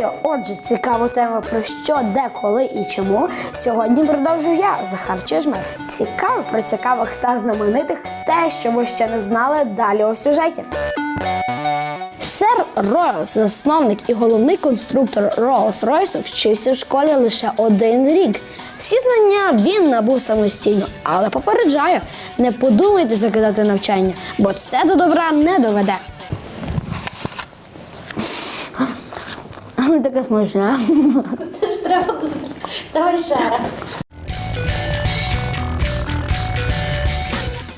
Вітаю! Отже, цікаву тему про що, де, коли і чому. Сьогодні продовжую я, Захар Чижмар. Цікаво про цікавих та знаменитих те, що ви ще не знали далі у сюжеті. Сер Ройлс, засновник і головний конструктор Rolls-Royce, вчився в школі лише один рік. Всі знання він набув самостійно, але попереджаю, не подумайте закидати навчання, бо це до добра не доведе. Таке смачне. Треба Давай ще раз.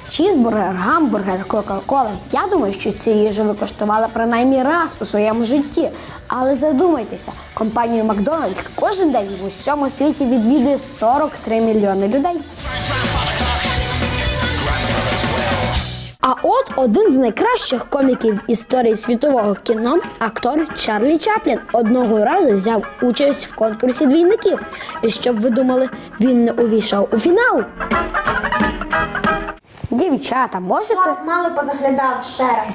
Чізбургер, гамбургер, кока-кола. Я думаю, що ці їжу ви коштували принаймні раз у своєму житті. Але задумайтеся, компанію Макдональдс кожен день в усьому світі відвідує 43 мільйони людей. А от один з найкращих коміків історії світового кіно, актор Чарлі Чаплін, одного разу взяв участь в конкурсі двійників. І щоб ви думали, він не увійшов у фінал. Дівчата, можете? Мало позаглядав ще раз.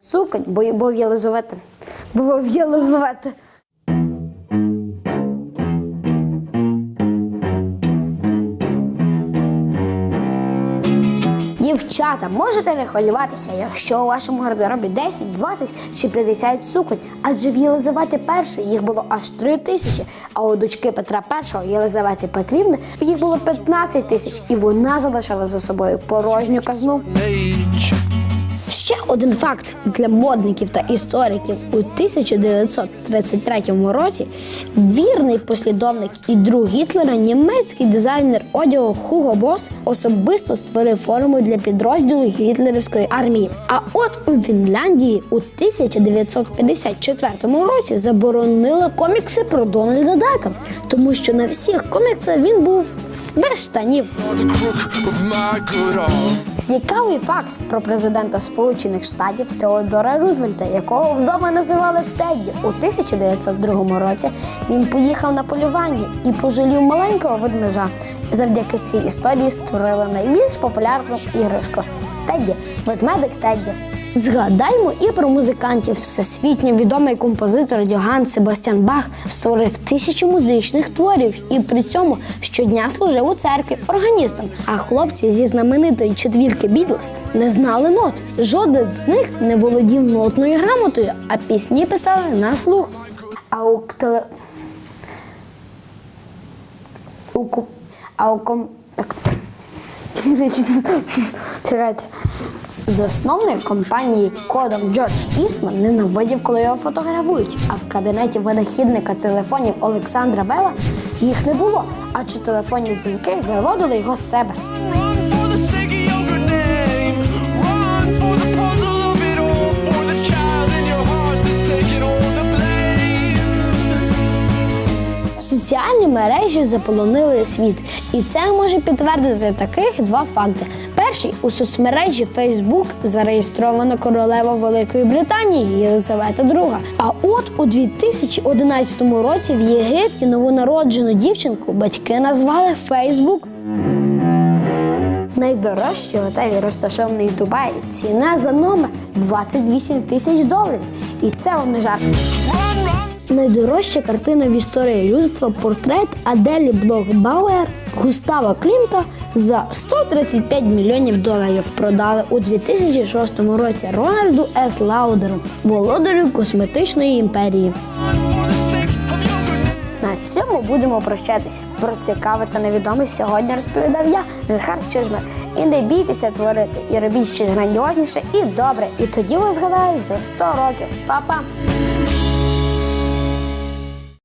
Суконь, бо бо Єлизавета. Бо Єлизавета. Дівчата, можете не хвилюватися, якщо у вашому гардеробі 10, 20 чи 50 суконь, адже в Єлизавети першої їх було аж 3 тисячі, а у дочки Петра І Єлизавети Петрівни їх було 15 тисяч, і вона залишила за собою порожню казну. Ще один факт для модників та істориків у 1933 році вірний послідовник і друг Гітлера, німецький дизайнер одягу Хуго Бос особисто створив форму для підрозділу гітлерівської армії. А от у Фінляндії у 1954 році заборонили комікси про Дональда Дака, тому що на всіх коміксах він був без штанів. Цікавий факт про президента Сполучених Штатів Теодора Рузвельта, якого вдома називали Тедді. У 1902 році він поїхав на полювання і пожалів маленького ведмежа. Завдяки цій історії створили найбільш популярну іграшку Тедді, ведмедик Тедді. Згадаймо і про музикантів. Всесвітньо відомий композитор Йоганн Себастьян Бах створив тисячу музичних творів і при цьому щодня служив у церкві органістом. А хлопці зі знаменитої четвірки Бітлз не знали нот. Жоден з них не володів нотною грамотою, а пісні писали на слух. А у теле... у ку... а у ком... так. Чекайте. Засновник компанії Кодом Джордж Істман ненавидів, коли його фотографують. А в кабінеті винахідника телефонів Олександра Бела їх не було, адже телефонні дзвінки виводили його з себе. Соціальні мережі заполонили світ, і це може підтвердити таких два факти. Перший у соцмережі Facebook зареєстрована королева Великої Британії Єлизавета II. А от у 2011 році в Єгипті новонароджену дівчинку батьки назвали Facebook. Найдорожчий готель розташований в Дубаї. Ціна за номер 28 тисяч доларів. І це вам не жарт. Найдорожча картина в історії людства портрет Аделі Блокбауер Густава Клімта за 135 мільйонів доларів продали у 2006 році Рональду С. Лаудеру, володарю косметичної імперії. На цьому будемо прощатися. Про цікаве та невідоме сьогодні розповідав я, Захар Чижмар. І не бійтеся творити, і робіть щось грандіозніше і добре. І тоді ви згадають за 100 років. Па-па!